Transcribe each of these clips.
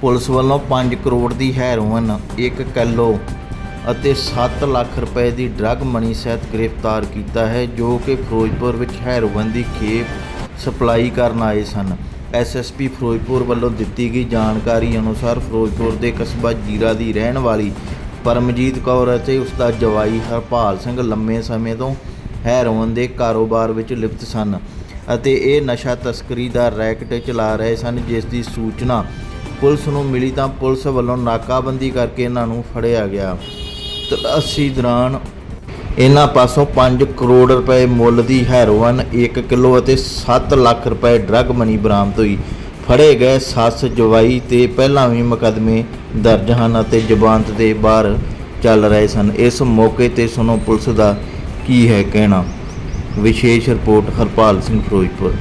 Police ਵੱਲੋਂ 5 ਕਰੋੜ ਦੀ heroin 1 kilo ਅਤੇ 7 ਲੱਖ ਰੁਪਏ ਦੀ ਡਰੱਗ ਮਨੀ ਸਹਿਤ ਗ੍ਰਿਫਤਾਰ ਕੀਤਾ ਹੈ, ਜੋ ਕਿ ਫਿਰੋਜ਼ਪੁਰ ਵਿੱਚ ਹੈਰੋਇਨ ਦੀ ਖੇਪ ਸਪਲਾਈ ਕਰਨ ਆਏ ਸਨ। ਐਸਐਸਪੀ ਫਿਰੋਜ਼ਪੁਰ ਵੱਲੋਂ ਦਿੱਤੀ ਗਈ ਜਾਣਕਾਰੀ ਅਨੁਸਾਰ ਫਿਰੋਜ਼ਪੁਰ ਦੇ ਕਸਬਾ ਜੀਰਾ ਦੀ ਰਹਿਣ ਵਾਲੀ ਪਰਮਜੀਤ ਕੌਰ ਅਤੇ ਉਸ ਦਾ ਜਵਾਈ ਹਰਪਾਲ ਸਿੰਘ ਲੰਮੇ ਸਮੇਂ ਤੋਂ ਹੈਰੋਇਨ ਦੇ ਕਾਰੋਬਾਰ ਵਿੱਚ ਲਿਪਤ ਸਨ ਅਤੇ ਇਹ ਨਸ਼ਾ ਤਸਕਰੀ ਦਾ ਰੈਕਟ ਚਲਾ ਰਹੇ ਸਨ, ਜਿਸ ਦੀ ਸੂਚਨਾ ਪੁਲਿਸ ਨੂੰ ਮਿਲੀ ਤਾਂ ਪੁਲਿਸ ਵੱਲੋਂ ਨਾਕਾਬੰਦੀ ਕਰਕੇ ਇਹਨਾਂ ਨੂੰ ਫੜਿਆ ਗਿਆ। ਤਲਾਸ਼ੀ ਦੌਰਾਨ ਇਹਨਾਂ ਪਾਸੋਂ 5 ਕਰੋੜ ਰੁਪਏ ਮੁੱਲ ਦੀ ਹੈਰੋਇਨ 1 ਕਿਲੋ ਅਤੇ 7 ਲੱਖ ਰੁਪਏ ਡਰੱਗ ਮਨੀ ਬਰਾਮਦ ਹੋਈ। ਫੜੇ ਗਏ ਸੱਸ, ਜਵਾਈ ਤੇ ਪਹਿਲਾਂ ਵੀ ਮੁਕੱਦਮੇ ਦਰਜ ਹਨ ਅਤੇ ਜ਼ਮਾਨਤ ਦੇ ਬਾਹਰ ਚੱਲ ਰਹੇ ਸਨ। ਇਸ ਮੌਕੇ ਤੇ ਸੁਣੋ ਪੁਲਿਸ ਦਾ ਕੀ ਹੈ ਕਹਿਣਾ। ਵਿਸ਼ੇਸ਼ report Harpal Singh Firozpur.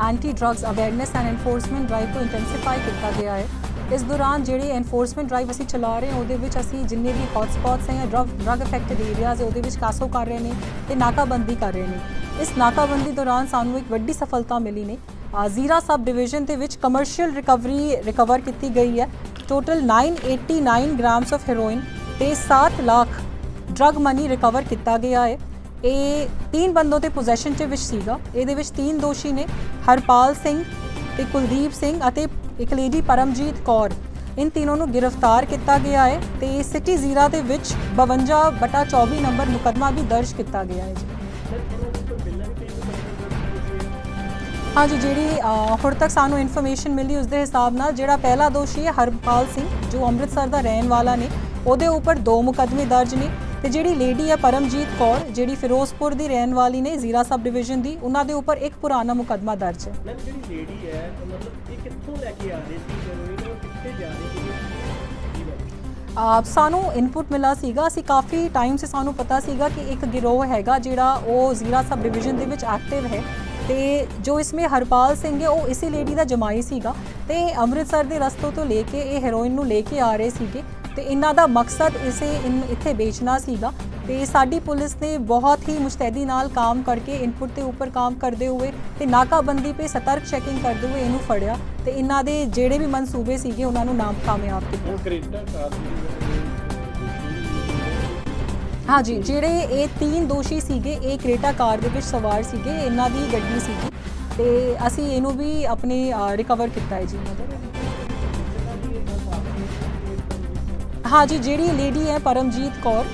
Anti drugs awareness and enforcement drive ਨੂੰ ਇੰਟੈਂਸੀਫਾਈ ਕੀਤਾ ਗਿਆ ਹੈ। ਇਸ ਦੌਰਾਨ ਜਿਹੜੀ ਐਨਫੋਰਸਮੈਂਟ ਡਰਾਈਵ ਅਸੀਂ ਚਲਾ ਰਹੇ ਹਾਂ, ਉਹਦੇ ਵਿੱਚ ਅਸੀਂ ਜਿੰਨੇ ਵੀ ਹੌਟ ਹੈ ਜਾਂ ਡਰੱਗ ਡਰੱਗ ਅਫੈਕਟਡ ਏਰੀਆਜ਼ ਹੈ ਉਹਦੇ ਵਿੱਚ ਕਾਸੋ ਕਰ ਰਹੇ ਨੇ ਤੇ ਨਾਕਾਬੰਦੀ ਕਰ ਰਹੇ ਨੇ। ਇਸ ਨਾਕਾਬੰਦੀ ਦੌਰਾਨ ਸਾਨੂੰ ਇੱਕ ਵੱਡੀ ਸਫਲਤਾ ਮਿਲੀ ਨੇ। ਜ਼ੀਰਾ ਸਬ ਡਿਵੀਜ਼ਨ ਦੇ ਵਿੱਚ ਕਮਰਸ਼ੀਅਲ ਰਿਕਵਰੀ ਰਿਕਵਰ ਕੀਤੀ ਗਈ ਹੈ। ਟੋਟਲ 989 ਗ੍ਰਾਮਸ ਆਫ ਹੈਰੋਇਨ ਤੇ 7 ਲੱਖ ਡਰੱਗ ਮਨੀ ਰਿਕਵਰ ਕੀਤਾ ਗਿਆ ਹੈ। ਇਹ ਤਿੰਨ ਬੰਦੋਂ ਤੇ ਪੋਜੈਸ਼ਨ ਚ ਵਿੱਚ ਸੀਗਾ। ਇਹਦੇ ਵਿੱਚ ਤਿੰਨ ਦੋਸ਼ੀ ਨੇ, ਹਰਪਾਲ ਸਿੰਘ ਤੇ ਕੁਲਦੀਪ ਸਿੰਘ ਅਤੇ ਇੱਕ ਲੇਡੀ ਪਰਮਜੀਤ ਕੌਰ। ਇਨ ਤਿੰਨੋਂ ਨੂੰ ਗ੍ਰਿਫਤਾਰ ਕੀਤਾ ਗਿਆ ਹੈ ਤੇ ਸਿਟੀ ਜ਼ੀਰਾ ਦੇ ਵਿੱਚ 52 ਬਟਾ 24 ਨੰਬਰ ਮੁਕੱਦਮਾ ਵੀ ਦਰਜ ਕੀਤਾ ਗਿਆ ਹੈ ਜੀ। ਹਾਂਜੀ, ਜਿਹੜੀ ਹੁਣ ਤੱਕ ਸਾਨੂੰ ਇਨਫੋਰਮੇਸ਼ਨ ਮਿਲੀ ਉਸ ਦੇ ਹਿਸਾਬ ਨਾਲ ਜਿਹੜਾ ਪਹਿਲਾ ਦੋਸ਼ੀ ਹੈ ਹਰਪਾਲ ਸਿੰਘ, ਜੋ ਅੰਮ੍ਰਿਤਸਰ ਦਾ ਰਹਿਣ ਵਾਲਾ ਨੇ, ਉਹਦੇ ਉੱਪਰ ਦੋ ਮੁਕੱਦਮੇ ਦਰਜ ਨੇ। ਤੇ ਜਿਹੜੀ ਲੇਡੀ ਹੈ ਪਰਮਜੀਤ ਕੌਰ ਜਿਹੜੀ ਫਿਰੋਜ਼ਪੁਰ ਦੀ ਰਹਿਣ ਵਾਲੀ ਨੇ ਜ਼ੀਰਾ ਸਬ ਡਿਵੀਜ਼ਨ ਦੀ ਉਹਨਾਂ ਦੇ ਉੱਪਰ ਇੱਕ ਪੁਰਾਣਾ ਮੁਕੱਦਮਾ ਦਰਜ ਹੈ। ਮੈਮ ਜਿਹੜੀ ਲੇਡੀ ਹੈ ਮਤਲਬ ਇਹ ਕਿੱਥੋਂ ਲੈ ਕੇ ਆ ਰਹੀ ਸੀ ਹੈਰੋਇਨ ਉਹ ਕਿੱਥੇ ਜਾ ਰਹੀ ਸੀ? ਜੀ ਮੈਮ ਅ, ਸਾਨੂੰ ਇਨਪੁਟ ਮਿਲਾ ਸੀਗਾ। ਅਸੀਂ ਕਾਫੀ ਟਾਈਮ ਸੇ ਸਾਨੂੰ ਪਤਾ ਸੀਗਾ ਕਿ ਇੱਕ ਗਿਰੋਹ ਹੈਗਾ ਜਿਹੜਾ ਉਹ ਜ਼ੀਰਾ ਸਬ ਡਿਵੀਜ਼ਨ ਦੇ ਵਿੱਚ ਐਕਟਿਵ ਹੈ। ਤੇ ਜੋ ਇਸਮੇ ਹਰਪਾਲ ਸਿੰਘ ਹੈ ਉਹ ਇਸੇ ਲੇਡੀ ਦਾ ਜਮਾਈ ਸੀਗਾ। ਤੇ ਅੰਮ੍ਰਿਤਸਰ ਦੇ ਰਸਤੋਂ ਤੋਂ ਲੈ ਕੇ ਇਹ ਹੈਰੋਇਨ ਨੂੰ ਲੈ ਕੇ ਆ ਰਹੇ ਸੀਗੇ। ਤੇ ਇਹਨਾਂ ਦਾ ਮਕਸਦ ਇਸੇ ਇਨ ਇੱਥੇ ਵੇਚਣਾ ਸੀਗਾ ਤੇ ਸਾਡੀ ਪੁਲਿਸ ਨੇ ਬਹੁਤ ਹੀ ਮੁਸਤੈਦੀ ਨਾਲ ਕੰਮ ਕਰਕੇ ਇਨਪੁਟ ਦੇ ਉੱਪਰ ਕੰਮ ਕਰਦੇ ਹੋਏ ਤੇ ਨਾਕਾਬੰਦੀ ਤੇ ਸਤਰਕ ਚੈਕਿੰਗ ਕਰਦੇ ਹੋਏ ਇਹਨੂੰ ਫੜਿਆ ਤੇ ਇਹਨਾਂ ਦੇ ਜਿਹੜੇ ਵੀ ਮਨਸੂਬੇ ਸੀਗੇ ਉਹਨਾਂ ਨੂੰ ਨਾਮ ਕਾਮਯਾਬ ਕੀਤਾ। ਉਹ ਕਰੇਟਾ ਕਾਰ ਦੀ ਹਾਂਜੀ ਜਿਹੜੇ ਇਹ ਤਿੰਨ ਦੋਸ਼ੀ ਸੀਗੇ ਇਹ ਕ੍ਰੇਟਾ ਕਾਰ ਦੇ ਵਿੱਚ ਸਵਾਰ ਸੀਗੇ ਇਹਨਾਂ ਦੀ ਗੱਡੀ ਸੀਗੀ ਤੇ ਅਸੀਂ ਇਹਨੂੰ ਵੀ ਆਪਣੇ ਰਿਕਵਰ ਕੀਤਾ ਹੈ ਜੀ। ਮਤਲਬ ਹਾਂਜੀ ਜਿਹੜੀ ਲੇਡੀ ਹੈ ਪਰਮਜੀਤ ਕੌਰ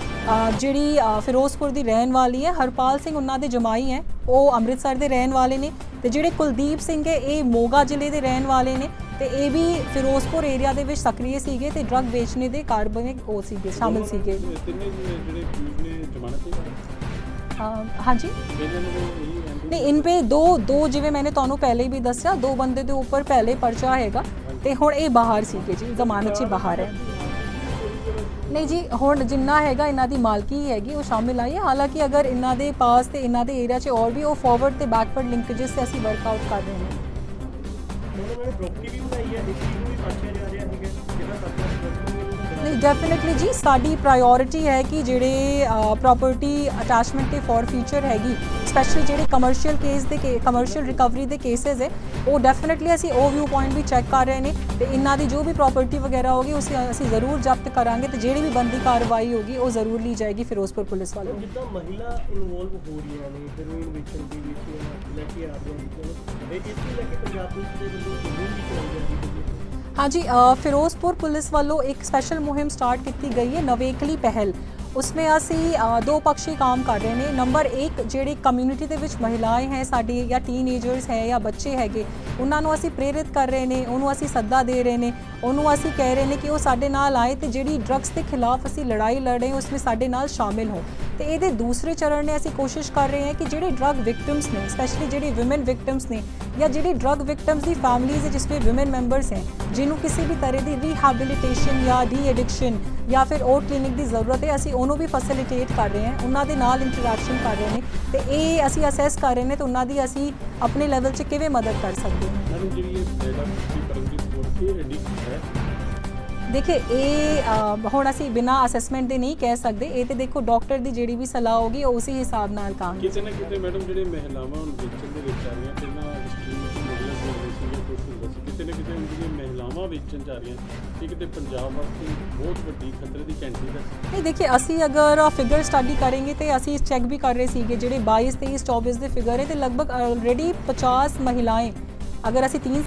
ਜਿਹੜੀ ਫਿਰੋਜ਼ਪੁਰ ਦੀ ਰਹਿਣ ਵਾਲੀ ਹੈ ਹਰਪਾਲ ਸਿੰਘ ਉਹਨਾਂ ਦੇ ਜਮਾਈ ਹੈ। ਉਹ ਅੰਮ੍ਰਿਤਸਰ ਦੇ ਰਹਿਣ ਵਾਲੇ ਨੇ ਤੇ ਜਿਹੜੇ ਕੁਲਦੀਪ ਸਿੰਘ ਹੈ ਇਹ ਮੋਗਾ ਜ਼ਿਲ੍ਹੇ ਦੇ ਰਹਿਣ ਵਾਲੇ ਨੇ ਤੇ ਇਹ ਵੀ ਫਿਰੋਜ਼ਪੁਰ ਏਰੀਆ ਦੇ ਵਿੱਚ ਸਕਰੀਏ ਸੀਗੇ ਤੇ ਡਰੱਗ ਵੇਚਣੇ ਦੇ ਕਾਰੋਬਾਰ ਵਿੱਚ ਉਹ ਸੀਗੇ ਸ਼ਾਮਿਲ ਸੀਗੇ। ਤਿੰਨੇ ਜਿਹੜੇ ਅਕਿਊਜ਼ ਨੇ ਜ਼ਮਾਨਤ ਤੇ ਹਾਂਜੀ ਨਹੀਂ ਇਨ ਪੇ ਦੋ ਦੋ ਜਿਵੇਂ ਮੈंने ਤੁਹਾਨੂੰ ਪਹਿਲੇ ਵੀ ਦੱਸਿਆ ਦੋ ਬੰਦੇ ਦੇ ਉੱਪਰ ਪਹਿਲੇ ਪਰਚਾ ਹੈਗਾ ਤੇ ਹੁਣ ਇਹ ਬਾਹਰ ਸੀਗੇ ਜੀ ਜ਼ਮਾਨਤ 'ਚ ਬਾਹਰ ਹੈ। ਨਹੀਂ ਜੀ, ਹੁਣ ਜਿੰਨਾ ਹੈਗਾ, ਇਹਨਾਂ ਦੀ ਮਾਲਕੀ ਹੈਗੀ, ਉਹ ਸ਼ਾਮਿਲ ਆਈ ਹੈ। ਹਾਲਾਂਕਿ ਅਗਰ ਇਹਨਾਂ ਦੇ ਪਾਸ ਤੇ ਇਹਨਾਂ ਦੇ ਏਰੀਆ 'ਚ ਹੋਰ ਵੀ ਉਹ ਫਾਰਵਰਡ ਤੇ ਬੈਕਵਰਡ ਲਿੰਕੇजेस ਤੇ ਅਸੀਂ ਵਰਕਆਊਟ ਕਰ ਰਹੇ ਹਾਂ। ਉਹਨਾਂ ਨੇ ਪ੍ਰੋਪਰਟੀ ਵੀ ਬਣਾਈ ਹੈ, ਇਸ ਨੂੰ ਵੀ ਪਾਛਿਆ ਜਾ ਰਿਹਾ ਸੀਗਾ, ਜਿਹੜਾ ਸਭ ਨਹੀਂ ਡੈਫੀਨਿਟਲੀ ਜੀ, ਸਾਡੀ ਪ੍ਰਾਇੋਰਟੀ ਹੈ ਕਿ ਜਿਹੜੇ ਪ੍ਰਾਪਰਟੀ ਅਟੈਚਮੈਂਟ ਤੇ ਫੋਰ ਫਿਊਚਰ ਹੈਗੀ ਸਪੈਸ਼ਲੀ ਜਿਹੜੇ ਕਮਰਸ਼ੀਅਲ ਕੇਸ ਦੇ ਕਮਰਸ਼ੀਅਲ ਰਿਕਵਰੀ ਦੇ ਕੇਸਸ ਹੈ, ਉਹ ਡੈਫੀਨਿਟਲੀ ਅਸੀਂ ਉਹ ਵਿਊ ਪੁਆਇੰਟ ਵੀ ਚੈੱਕ ਕਰ ਰਹੇ ਨੇ, ਤੇ ਇਹਨਾਂ ਦੀ ਜੋ ਵੀ ਪ੍ਰਾਪਰਟੀ ਵਗੈਰਾ ਹੋਗੀ, ਉਸ, ਅਸੀਂ ਜ਼ਰੂਰ ਜ਼ਬਤ ਕਰਾਂਗੇ, ਤੇ ਜਿਹੜੀ ਵੀ ਬੰਦੀ ਕਾਰਵਾਈ ਹੋਗੀ, ਉਹ ਜ਼ਰੂਰ ਲਈ ਜਾਏਗੀ ਫਿਰੋਜ਼ਪੁਰ ਪੁਲਿਸ ਵਾਲਿਆਂ ਜਿੱਦਾਂ ਮਹਿਲਾ ਇਨਵੋਲਵ ਹੋ ਰਹੀਆਂ ਨੇ ਹੈਰੋਇਨ ਵੇਚਣ ਦੇ ਵਿੱਚ, ਲੈ ਕੇ ਆ ਰਹੀਆਂ ਨੇ ਇਹ ਇਸ ਲਈ ਲੈ ਦੇ ਵੱਲੋਂ ਜ਼ਰੂਰ ਵੀ ਕਰਾਈ ਜਾਂਦੀ ਹੈ। ਹਾਂਜੀ ਫਿਰੋਜ਼ਪੁਰ ਪੁਲਿਸ ਵੱਲੋਂ ਇੱਕ ਸਪੈਸ਼ਲ ਮੁਹਿੰਮ ਸਟਾਰਟ ਕੀਤੀ ਗਈ ਹੈ ਨਵੇਕਲੀ ਪਹਿਲ। ਉਸਮੇ ਅਸੀਂ ਦੋ ਪੱਖੀ ਕੰਮ ਕਰ ਰਹੇ ਨੇ। ਨੰਬਰ 1 ਜਿਹੜੀ ਕਮਿਊਨਿਟੀ ਦੇ ਵਿੱਚ ਮਹਿਲਾਏ ਹੈ, ਸਾਡੀ ਜਾਂ ਟੀਨੇਜਰਸ ਹੈ ਜਾਂ ਬੱਚੇ ਹੈਗੇ, ਉਹਨਾਂ ਨੂੰ ਅਸੀਂ ਪ੍ਰੇਰਿਤ ਕਰ ਰਹੇ ਨੇ, ਉਹਨੂੰ ਅਸੀਂ ਸੱਦਾ ਦੇ ਰਹੇ ਨੇ, ਉਹਨੂੰ ਅਸੀਂ ਕਹਿ ਰਹੇ ਨੇ ਕਿ ਉਹ ਸਾਡੇ ਨਾਲ ਆਏ ਤੇ ਜਿਹੜੀ ਡਰੱਗਸ ਦੇ ਖਿਲਾਫ ਅਸੀਂ ਲੜਾਈ ਲੜ ਰਹੇ ਹਾਂ, ਉਸਮੇ ਸਾਡੇ ਨਾਲ ਸ਼ਾਮਿਲ ਹੋ ਤੇ ਇਹਦੇ ਦੂਸਰੇ ਚਰਨ ਨੇ ਅਸੀਂ ਕੋਸ਼ਿਸ਼ ਕਰ ਰਹੇ ਹਾਂ ਕਿ ਜਿਹੜੇ ਡਰੱਗ ਵਿਕਟਿਮਸ ਨੇ ਸਪੈਸ਼ਲੀ ਜਿਹੜੀ ਔਮਨ ਵਿਕਟਿਮਸ ਨੇ, ਜਾਂ ਜਿਹੜੀ ਡਰੱਗ ਵਿਕਟਿਮਸ ਦੀ ਫੈਮਲੀਜ਼ ਹੈ, ਜਿਸ ਵਿੱਚ ਔਮਨ ਮੈਂਬਰਸ ਹੈ, ਜਿਹਨੂੰ ਕਿਸੇ ਵੀ ਤਰ੍ਹਾਂ ਦੀ ਰੀਹੈਬਿਲਿਟੇਸ਼ਨ ਜਾਂ ਡੀ ਐਡਿਕਸ਼ਨ ਜਾਂ ਫਿਰ ਉਹ ਕਲੀਨਿਕ ਦੀ ਜ਼ਰੂਰਤ ਹੈ, ਅਸੀਂ ਉਹਨੂੰ ਵੀ ਫੈਸਿਲਿਟੇਟ ਕਰ ਰਹੇ ਹਾਂ, ਉਹਨਾਂ ਦੇ ਨਾਲ ਇੰਟਰੈਕਸ਼ਨ ਕਰ ਰਹੇ ਨੇ ਤੇ ਇਹ ਅਸੀਂ ਅਸੈਸ ਕਰ ਰਹੇ ਨੇ ਤੇ ਉਹਨਾਂ ਦੀ ਅਸੀਂ ਆਪਣੇ ਲੈਵਲ 'ਚ ਕਿਵੇਂ ਮਦਦ ਕਰ ਸਕਦੇ ਹਾਂ। ਮੈਡਮ, ਜਿਹੜੀ ਇਹ ਜਿਹੜਾ ਤੁਸੀਂ ਪਰਮਜੀਤ ਕੋਲ ਇਹ ਐਡਿਕਟ ਹੈ? ਦੇਖੇ ਇਹ ਹੁਣ ਅਸੀਂ ਬਿਨਾ ਅਸੈਸਮੈਂਟ ਦੇ ਨਹੀਂ ਕਹਿ ਸਕਦੇ। ਇਹ ਤੇ ਦੇਖੋ ਡਾਕਟਰ ਦੀ ਜਿਹੜੀ ਵੀ ਸਲਾਹ ਹੋਗੀ ਉਹ ਉਸੇ ਹਿਸਾਬ ਨਾਲ ਕੰਮ ਕਿਤੇ ਨਾ ਕਿਤੇ ਮੈਡਮ ਜਿਹੜੇ ਮਹਿਲਾਵਾਂ ਨੂੰ ਵੇਚਣ ਦੇ ਵਿੱਚ ਆ ਰਹੀਆਂ ਪਹਿਲਾਂ ਕਿਤੇ ਨਾ ਕਿਤੇ ਜਿਹੜੀਆਂ ਮਹਿਲਾਵਾਂ ਵੇਚਣ ਜਾ ਰਹੀਆਂ ਇਹ ਕਿਤੇ ਪੰਜਾਬ ਵਾਸਤੇ ਬਹੁਤ ਵੱਡੀ ਖਤਰੇ ਦੀ ਘੰਟੀ ਦਾ ਨਹੀਂ ਦੇਖਿਏ ਅਸੀਂ ਅਗਰ ਫਿਗਰ ਸਟੱਡੀ ਕਰਾਂਗੇ ਤੇ ਅਸੀਂ ਚੈੱਕ ਵੀ ਕਰ ਰਹੇ ਸੀਗੇ ਜਿਹੜੇ 22 23 24 ਦੇ ਫਿਗਰ ਹੈ ਤੇ ਲਗਭਗ ਆਲਰੇਡੀ 50 ਮਹਿਲਾएं ਅਗਰ ਅਸੀਂ 3